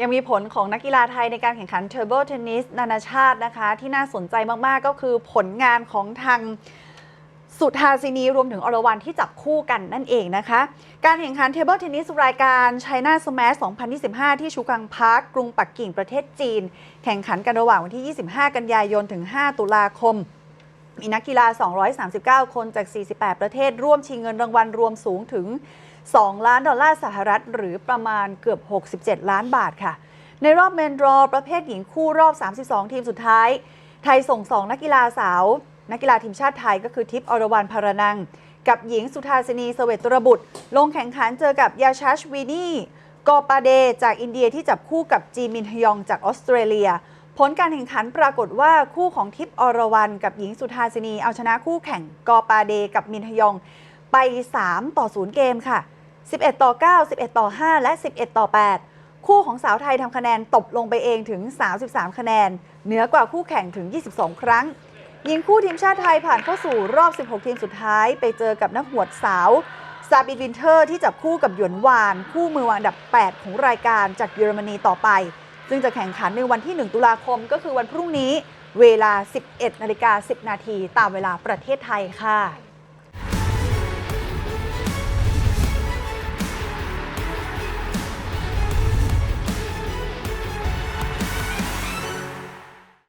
ยังมีผลของนักกีฬาไทยในการแข่งขันเทอร์เบิลเทนนิสนานาชาตินะคะ ที่น่าสนใจมากๆก็คือผลงานของทางสุธาสินีรวมถึงอรวรันที่จับคู่กันนั่นเองนะคะ การแข่งขันเทเบิลเทนนิสรายการ China Smash 2025 ที่ชูกังพาร์คกรุงปักกิ่งประเทศจีน แข่งขันกันระหว่างวันที่ 25 กันยายนถึง 5 ตุลาคม มีนักกีฬา 239 คนจาก 48 ประเทศ ร่วมชิงเงินรางวัลรวมสูงถึง 2 ล้านดอลลาร์สหรัฐ หรือประมาณเกือบ 67 ล้านบาทค่ะ ในรอบเมนดรอประเภทหญิงคู่รอบ 32 ทีมสุดท้าย ไทยส่ง 2 นักกีฬาสาว นักกีฬาทีมชาติไทยก็คือทิพย์อรวรรณพารนัง กับหญิงสุธาสินีเสเวตรบุตร ลงแข่งขันเจอกับยาชัชวีนีกอปาเดจากอินเดียที่จับคู่กับจีมินฮยองจากออสเตรเลีย ผลการแข่งขันปรากฏว่าคู่ของทิพย์อรวรรณกับหญิงสุธาสินี เอาชนะคู่แข่งกอปาเดกับมินฮยองไป 3 ต่อ 0 เกมค่ะ 11 ต่อ 9 11 ต่อ 5 และ 11 ต่อ 8 คู่ของสาวไทยทำคะแนนตบลงไปเองถึง 33 คะแนน เหนือกว่าคู่แข่งถึง 22 ครั้งยิงคู่ทีมชาติไทยผ่านเข้าสู่รอบ 16 ทีมสุดท้าย ไปเจอกับนักหวดสาวซาบินวินเทอร์ที่จับคู่กับหยวนวาน คู่มือวางอันดับ 8 ของรายการจากเยอรมนีต่อไป ซึ่งจะแข่งขันในวันที่ 1 ตุลาคมก็คือวันพรุ่งนี้เวลา 11นาฬิกา10 นาทีตามเวลาประเทศไทยค่ะ